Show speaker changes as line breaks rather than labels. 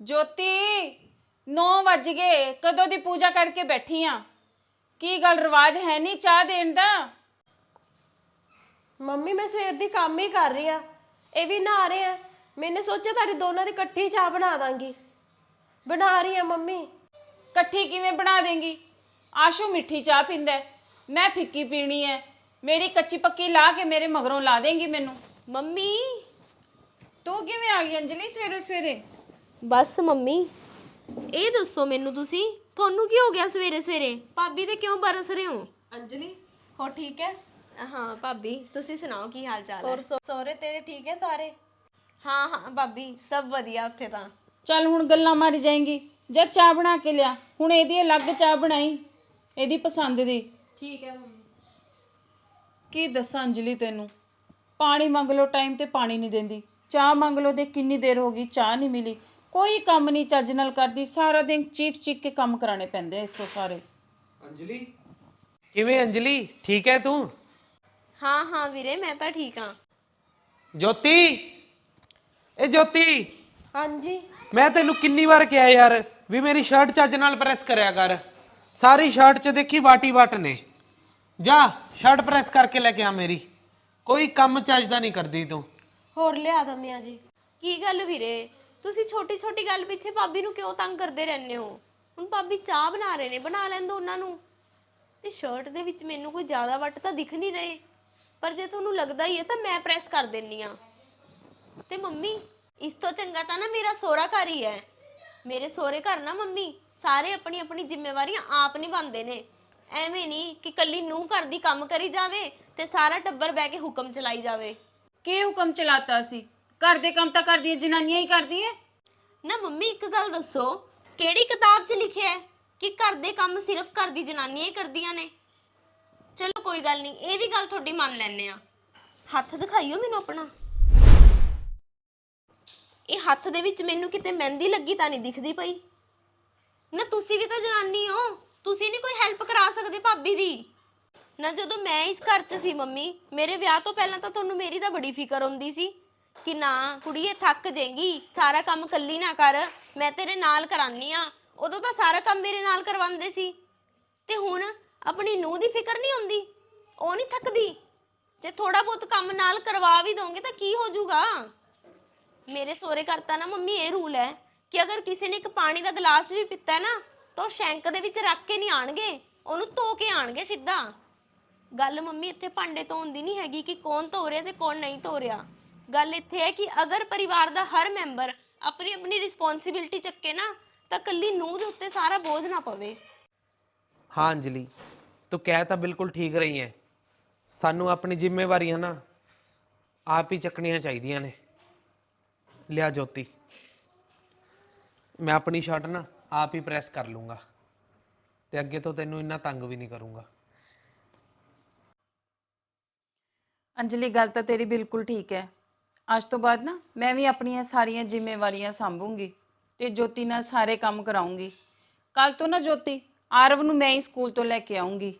ਜੋਤੀ 9 ਵੱਜ ਗਏ। ਕਦੋਂ ਦੀ ਪੂਜਾ ਕਰਕੇ ਬੈਠੀ ਆ? ਕੀ ਗੱਲ ਰਿਵਾਜ ਹੈ ਨਹੀਂ ਚਾਹ ਦੇਣ ਦਾ?
ਮੰਮੀ ਮੈਂ ਸਵੇਰ ਦੀ ਕੰਮ ਹੀ ਕਰ ਰਹੀ ਆ। ਇਹ ਵੀ ਨਹਾ ਰਹੇ ਆ। ਮੈਨੇ ਸੋਚਿਆ ਤੁਹਾਡੀ ਦੋਨਾਂ ਦੀ ਇਕੱਠੀ ਚਾਹ ਬਣਾ ਦਾਂਗੀ। ਬਣਾ ਰਹੀ ਆ ਮੰਮੀ।
ਇਕੱਠੀ ਕਿਵੇਂ ਬਣਾ ਦੇਂਗੀ? ਆਸ਼ੂ ਮਿੱਠੀ ਚਾਹ ਪੀਂਦਾ ਹੈ, ਮੈਂ ਫਿੱਕੀ ਪੀਣੀ ਹੈ। ਮੇਰੀ ਕੱਚੀ ਪੱਕੀ ਲਾ ਕੇ ਮੇਰੇ ਮਗਰੋਂ ਲਾ ਦੇਂਗੀ ਮੈਨੂੰ।
ਮੰਮੀ।
ਤੂੰ ਕਿਵੇਂ ਆ ਗਈ ਅੰਜਲੀ ਸਵੇਰੇ ਸਵੇਰੇ
ਬਸ ਮੰਮੀ। ਇਹ ਦੱਸੋ ਮੈਨੂੰ ਤੁਸੀਂ ਤੁਹਾਨੂੰ ਕੀ ਹੋ ਗਿਆ ਸਵੇਰੇ ਸਵੇਰੇ? ਭਾਬੀ ਤੇ ਕਿਉਂ ਬਰਸ ਰਹੇ ਹੋ?
ਅੰਜਲੀ ਹੋ ਠੀਕ ਹੈ?
ਹਾਂ ਭਾਬੀ ਤੁਸੀਂ ਸੁਣਾਓ ਕੀ ਹਾਲ ਚਾਲ ਹੈ?
ਹੋਰ ਸਹੁਰੇ ਤੇਰੇ ਠੀਕ ਹੈ ਸਾਰੇ?
ਹਾਂ ਹਾਂ ਭਾਬੀ ਸਭ ਵਧੀਆ ਉੱਥੇ ਤਾਂ।
ਚੱਲ ਹੁਣ ਗੱਲਾਂ ਮਾਰੀ ਜਾਏਂਗੀ। ਜਾਂ ਚਾਹ ਬਣਾ ਕੇ ਲਿਆ। ਹੁਣ ਇਹਦੀ ਅਲੱਗ ਚਾਹ ਬਣਾਈ ਇਹਦੀ ਪਸੰਦ ਦੀ।
ਠੀਕ ਹੈ ਮੰਮੀ।
ਕੀ ਦੱਸਾਂ ਅੰਜਲੀ ਤੈਨੂੰ? ਪਾਣੀ ਮੰਗ ਲਓ ਟਾਈਮ ਤੇ ਪਾਣੀ ਨਹੀਂ ਦਿੰਦੀ। ਚਾਹ ਮੰਗ ਲਓ ਦੇ ਕਿੰਨੀ ਦੇਰ ਹੋ ਗਈ ਚਾਹ ਨਹੀਂ ਮਿਲੀ। ਕੋਈ ਕੰਮ ਨਹੀਂ ਚੱਜ ਨਾਲ ਕਰਦੀ ਸਾਰਾ ਦਿਨ ਚੀਕ ਚੀਕ ਕੇ ਕੰਮ ਕਰਾਣੇ ਪੈਂਦੇ ਆ ਇਸ ਤੋਂ ਸਾਰੇ।
ਅੰਜਲੀ? ਕਿਵੇਂ ਅੰਜਲੀ? ਠੀਕ ਹੈ ਤੂੰ?
ਹਾਂ ਹਾਂ ਵੀਰੇ ਮੈਂ ਤਾਂ ਠੀਕ ਹਾਂ।
ਜੋਤੀ? ਇਹ ਜੋਤੀ!
ਹਾਂਜੀ।
ਮੈਂ ਤੈਨੂੰ ਕਿੰਨੀ ਵਾਰ ਕਿਹਾ ਯਾਰ ਵੀ ਮੇਰੀ ਸ਼ਰਟ ਚੱਜ ਨਾਲ ਪ੍ਰੈਸ ਕਰਿਆ ਕਰ। ਸਾਰੀ ਸ਼ਰਟ 'ਚ ਦੇਖੀ ਵਾਟੀ ਵਾਟ ਨੇ। ਜਾ ਸ਼ਰਟ ਪ੍ਰੈਸ ਕਰਕੇ ਲੈ ਕੇ ਆ ਮੇਰੀ। ਕੋਈ ਕੰਮ ਚੱਜ ਦਾ ਨਹੀਂ ਕਰਦੀ ਤੂੰ।
ਹੋਰ ਲਿਆ ਦਿੰਦੇ ਆ ਜੀ।
ਕੀ ਗੱਲ ਵੀਰੇ? ਤੁਸੀਂ ਛੋਟੀ ਛੋਟੀ ਗੱਲ ਪਿੱਛੇ ਭਾਬੀ ਨੂੰ ਕਿਉਂ ਤੰਗ ਕਰਦੇ ਰਹਿੰਦੇ ਹੋ? ਹੁਣ ਭਾਬੀ ਚਾਹ ਬਣਾ ਰਹੇ ਨੇ, ਬਣਾ ਲੈਣ ਦੋ ਉਹਨਾਂ ਨੂੰ। ਤੇ ਸ਼ਰਟ ਦੇ ਵਿੱਚ ਮੈਨੂੰ ਕੋਈ ਜ਼ਿਆਦਾ ਵੱਟ ਤਾਂ ਦਿਖ ਨਹੀਂ ਰਹੇ। ਪਰ ਜੇ ਤੁਹਾਨੂੰ ਲੱਗਦਾ ਹੀ ਹੈ ਤਾਂ ਮੈਂ ਪ੍ਰੈਸ ਕਰ ਦਿੰਨੀ ਆ ਤੇ ਮੰਮੀ, ਇਸ ਤੋਂ ਚੰਗਾ ਤਾਂ ਨਾ ਮੇਰਾ ਸੋਹਰਾ ਘਰ ਹੀ ਹੈ। ਮੇਰੇ ਸੋਹਰੇ ਘਰ ਨਾ ਮੰਮੀ, ਸਾਰੇ ਆਪਣੀ ਆਪਣੀ ਜ਼ਿੰਮੇਵਾਰੀਆਂ ਆਪ ਨਿਭਾਉਂਦੇ ਨੇ। ਐਵੇਂ ਨਹੀਂ ਕਿ ਕੱਲੀ ਨੂੰ ਘਰ ਦੀ ਕੰਮ ਕਰੀ ਜਾਵੇ ਤੇ ਸਾਰਾ ਟੱਬਰ ਬਹਿ ਕੇ ਹੁਕਮ ਚਲਾਈ ਜਾਵੇ।
ਕੀ ਹੁਕਮ ਚਲਾਤਾ ਸੀ? ਘਰ ਦੇ ਕੰਮ ਤਾਂ ਕਰਦੀਆਂ ਜਨਾਨੀਆਂ ਹੀ ਕਰਦੀਆਂ
ਨਾ ਮੰਮੀ, ਇੱਕ ਗੱਲ ਦੱਸੋ, ਕਿਹੜੀ ਕਿਤਾਬ 'ਚ ਲਿਖਿਆ ਹੈ ਕਿ ਘਰ ਦੇ ਕੰਮ ਸਿਰਫ ਘਰ ਦੀ ਜਨਾਨੀਆਂ ਹੀ ਕਰਦੀਆਂ ਨੇ? ਚਲੋ ਕੋਈ ਗੱਲ ਨਹੀਂ, ਇਹ ਵੀ ਗੱਲ ਤੁਹਾਡੀ ਮੰਨ ਲੈਣੇ ਆ। ਹੱਥ ਦਿਖਾਈਓ ਮੈਨੂੰ ਆਪਣਾ। ਇਹ ਹੱਥ ਦੇ ਵਿੱਚ ਮੈਨੂੰ ਕਿਤੇ ਮਹਿੰਦੀ ਲੱਗੀ ਤਾਂ ਨਹੀਂ ਦਿਖਦੀ ਪਈ। ਨਾ ਤੁਸੀਂ ਵੀ ਤਾਂ ਜਨਾਨੀ ਹੋ, ਤੁਸੀਂ ਨਹੀਂ ਕੋਈ ਹੈਲਪ ਕਰਾ ਸਕਦੇ ਭਾਬੀ ਦੀ। ਨਾ ਜਦੋਂ ਮੈਂ ਇਸ ਘਰ 'ਚ ਸੀ ਮੰਮੀ, ਮੇਰੇ ਵਿਆਹ ਤੋਂ ਪਹਿਲਾਂ ਤਾਂ ਤੁਹਾਨੂੰ ਮੇਰੀ ਤਾਂ ਬੜੀ ਫਿਕਰ ਹੁੰਦੀ ਸੀ। ਕਿ ਨਾ, ਕੁੜੀਏ, ਥੱਕ ਜਾਏਗੀ ਸਾਰਾ ਕੰਮ ਕੱਲੀ ਨਾ ਕਰ। ਮੈਂ ਤੇਰੇ ਨਾਲ ਕਰਾਨੀ ਆ। ਉਦੋਂ ਤਾਂ ਸਾਰਾ ਕੰਮ ਮੇਰੇ ਨਾਲ ਕਰਵਾਉਂਦੇ ਸੀ। ਤੇ ਹੁਣ ਆਪਣੀ ਨੂੰਹ ਦੀ ਫਿਕਰ ਨਹੀਂ ਹੁੰਦੀ? ਉਹ ਨਹੀਂ ਥੱਕਦੀ? ਜੇ ਥੋੜਾ ਬਹੁਤ ਕੰਮ ਨਾਲ ਕਰਵਾ ਵੀ ਦੋਗੇ ਤਾਂ ਕੀ ਹੋ ਜਾਊਗਾ? ਮੇਰੇ ਸੋਹਰੇ ਕਰਤਾ ਨਾ ਮੰਮੀ ਇਹ ਰੂਲ ਹੈ ਕਿ ਅਗਰ ਕਿਸੇ ਨੇ ਇੱਕ ਪਾਣੀ ਦਾ ਗਲਾਸ ਵੀ ਪੀਤਾ ਹੈ ਨਾ, ਤਾਂ ਉਹ ਸ਼ੈਂਕ ਦੇ ਵਿੱਚ ਰੱਖ ਕੇ ਨਹੀਂ ਆਣਗੇ। ਉਹਨੂੰ ਧੋ ਕੇ ਆਣਗੇ ਸਿੱਧਾ। ਗੱਲ ਮੰਮੀ ਇੱਥੇ ਭਾਂਡੇ ਧੋਣ ਦੀ ਨਹੀਂ ਹੈਗੀ ਕਿ ਕੌਣ ਧੋ ਰਿਹਾ ਤੇ ਕੌਣ ਨਹੀਂ ਧੋ ਰਿਹਾ। ਗੱਲ ਇੱਥੇ ਹੈ ਕਿ ਅਗਰ ਪਰਿਵਾਰ ਦਾ ਹਰ ਮੈਂਬਰ ਆਪਣੀ ਆਪਣੀ ਰਿਸਪੌਂਸਿਬਿਲਟੀ ਚੱਕੇ ਨਾ ਤਾਂ ਕੱਲੀ ਨੂੰਹ ਦੇ ਉੱਤੇ ਸਾਰਾ ਬੋਝ ਨਾ ਪਵੇ।
ਹਾਂ ਅੰਜਲੀ ਤੂੰ ਕਹਿ ਤਾਂ ਬਿਲਕੁਲ ਠੀਕ ਰਹੀ ਹੈ ਸਾਨੂੰ ਆਪਣੀ ਜ਼ਿੰਮੇਵਾਰੀਆਂ ਨਾ ਆਪ ਹੀ ਚੱਕਣੀਆਂ ਚਾਹੀਦੀਆਂ ਨੇ। ਲਿਆ ਜੋਤੀ ਮੈਂ ਆਪਣੀ ਸ਼ਰਟ ਨਾ ਆਪ ਹੀ ਪ੍ਰੈਸ ਕਰ ਲੂੰਗਾ। ਤੇ ਅੱਗੇ ਤੋਂ ਤੈਨੂੰ ਇੰਨਾ ਤੰਗ ਵੀ ਨਹੀਂ ਕਰੂੰਗਾ।
ਅੰਜਲੀ ਗੱਲ ਤਾਂ ਤੇਰੀ ਬਿਲਕੁਲ ਠੀਕ ਹੈ। ਅੱਜ ਤੋਂ ਬਾਅਦ ਨਾ ਮੈਂ ਵੀ ਆਪਣੀਆਂ ਸਾਰੀਆਂ ਜ਼ਿੰਮੇਵਾਰੀਆਂ ਸੰਭੂੰਗੀ ਤੇ ਜੋਤੀ ਨਾਲ ਸਾਰੇ ਕੰਮ ਕਰਾਉਂਗੀ। ਕੱਲ ਤੋਂ ਨਾ ਜੋਤੀ, ਆਰਵ ਨੂੰ ਮੈਂ ਹੀ ਸਕੂਲ ਤੋਂ ਲੈ ਕੇ ਆਉਂਗੀ।